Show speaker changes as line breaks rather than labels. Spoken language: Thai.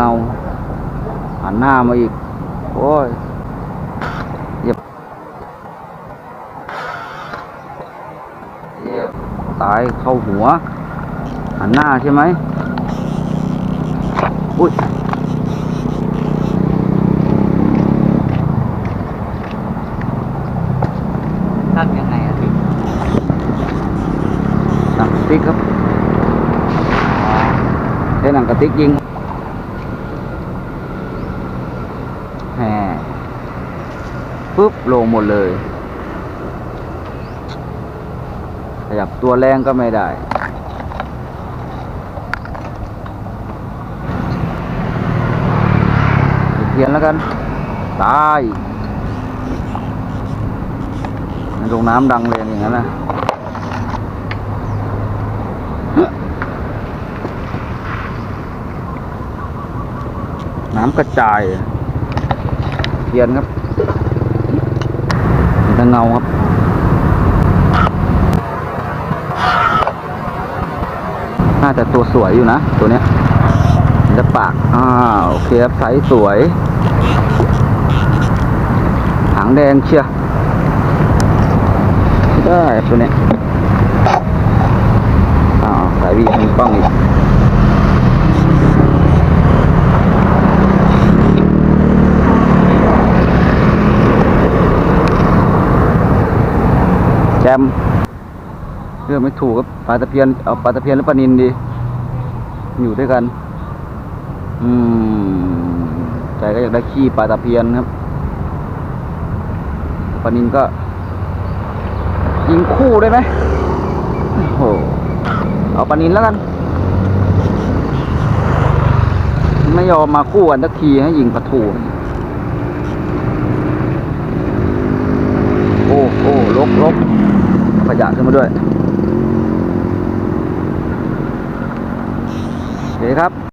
งาหันหน้ามาอีก โอ้ยเหยียบเหยียบตายเข้าหัว หันหน้าใช่ไหมอุ้ย
ตั้งยังไงอะพี่
หนังกระติกครับใช้หนังกระติกยิงแหม ปุ๊บลงหมดเลย ขยับตัวแรงก็ไม่ได้ เทียนแล้วกัน ตายในโรงน้ำดังเลยอย่างนั้นนะน้ำกระจายเทียนครับ เป็นทางเงาครับน่าจะตัวสวยอยู่นะ ตัวเนี้ยจะปากอ่าโอเคครับไซส์สวย หางแดงเชียได้ตัวเนี้ยอ้าวสายวีมีกล้องอีก แจมเลือกไม่ถูกครับปลาตะเพียนเอาปลาตะเพียนหรือปลานินดี อยู่ด้วยกัน อืมใจก็อยากได้ขี้ปลาตะเพียนครับปลานินก็ ยิงคู่ได้ไหมโอ้โหเอาปลานินแล้วกัน ไม่ยอมมาคู่กันสักทีให้ยิงปลาทูโอ้โอ้ลกลกขยะ ขึ้นมาด้วยโอเคครับ